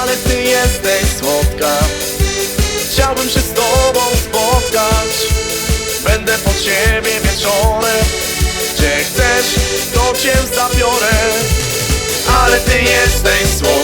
ale ty jesteś słodka. Chciałbym się z tobą spotkać. Będę po ciebie wieczorem. Gdzie chcesz, to cię zabiorę. Ale ty jesteś słodka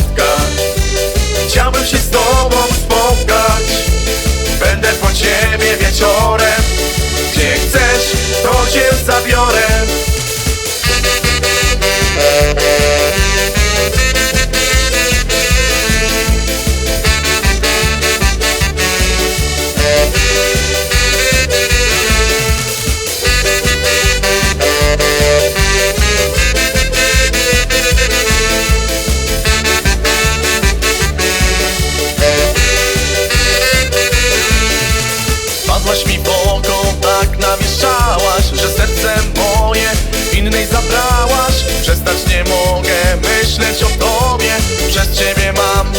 myśleć o tobie. Przez ciebie mam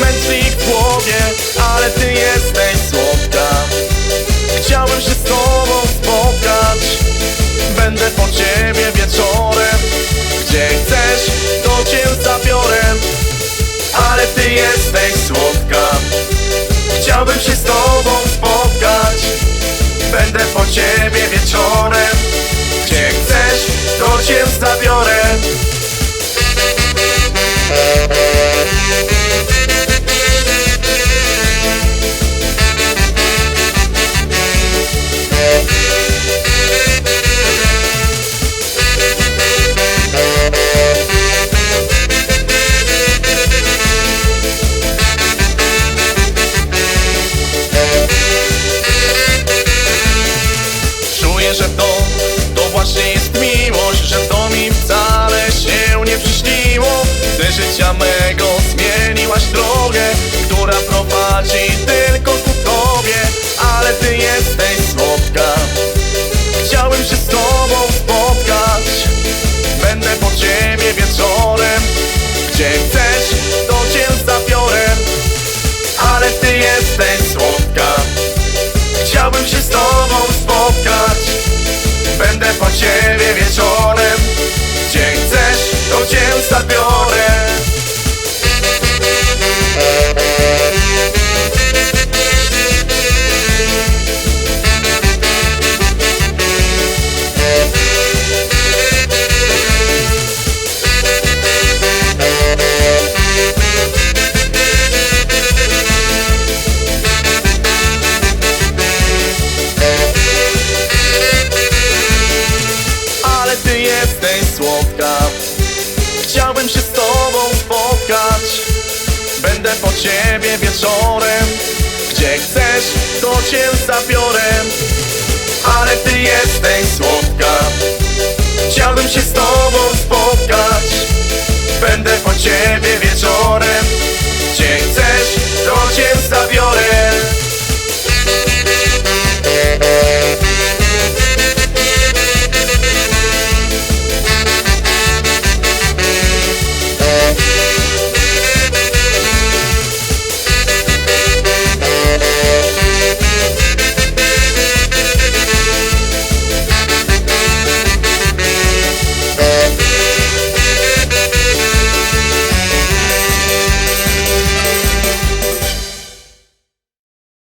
mętlik w głowie Ale ty jesteś słodka Chciałbym się z tobą spotkać. Będę po ciebie wieczorem. Gdzie chcesz, to cię zabiorę. Ale ty jesteś słodka Chciałbym się z tobą spotkać. Będę po ciebie wieczorem. Gdzie Gdzie Chciałbym się z tobą spotkać. Będę po ciebie wieczorem. Gdzie chcesz, to cię zabiorę. Ale ty jesteś słodka. Chciałbym się z tobą